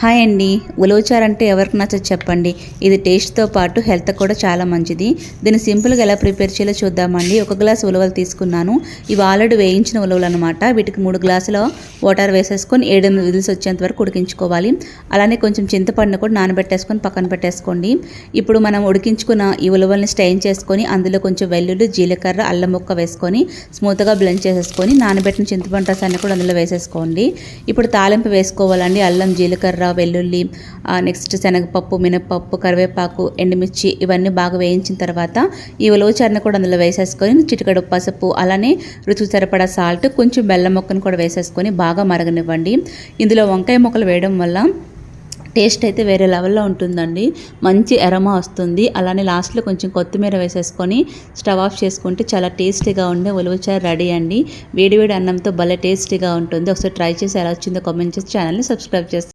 Hi అండి. ఉలవచారు అంటే ఎవరికి నచ్చదు చెప్పండి. ఇది టేస్ట్తో పాటు హెల్త్ కూడా చాలా మంచిది. దీన్ని సింపుల్గా ఎలా ప్రిపేర్ చేయాలో చూద్దామండి. ఒక గ్లాస్ ఉలవలు తీసుకున్నాను. ఇవి ఆల్రెడీ వేయించిన ఉలవలు అనమాట వీటికి మూడు గ్లాసుల వాటర్ వేసేసుకొని ఏడు ఎనిమిది విజిల్స్ వచ్చేంత వరకు ఉడికించుకోవాలి. అలానే కొంచెం చింతపండును కూడా నానబెట్టేసుకొని పక్కన పెట్టేసుకోండి. ఇప్పుడు మనం ఉడికించుకున్న ఈ ఉలవల్ని స్టైన్ చేసుకొని అందులో కొంచెం వెల్లుల్లి జీలకర్ర అల్లం ముక్క వేసుకొని స్మూత్గా బ్లెండ్ చేసేసుకొని నానబెట్టిన చింతపండు రసాన్ని కూడా అందులో వేసేసుకోండి. ఇప్పుడు తాలింపు వేసుకోవాలండి. అల్లం జీలకర్ర జీలకర్ర వెల్లుల్లి నెక్స్ట్ శనగపప్పు మినపప్పు కరివేపాకు ఎండుమిర్చి ఇవన్నీ బాగా వేయించిన తర్వాత ఈ ఉలవచారుని కూడా అందులో వేసేసుకొని చిటికడు పసుపు అలానే రుచికి సరిపడా సాల్ట్ కొంచెం బెల్లం మొక్కను కూడా వేసేసుకొని బాగా మరగనివ్వండి. ఇందులో వంకాయ ముక్కలు వేయడం వల్ల టేస్ట్ అయితే వేరే లెవెల్లో ఉంటుందండి. మంచి ఎరమ వస్తుంది. అలానే లాస్ట్లో కొంచెం కొత్తిమీర వేసేసుకొని స్టవ్ ఆఫ్ చేసుకుంటే చాలా టేస్టీగా ఉండే ఉలవచారు రెడీ అండి. వేడివేడి అన్నంతో భలే టేస్టీగా ఉంటుంది. ఒకసారి ట్రై చేసి ఎలా వచ్చిందో కామెంట్ చేసి ఛానల్ని సబ్స్క్రైబ్ చేస్తాను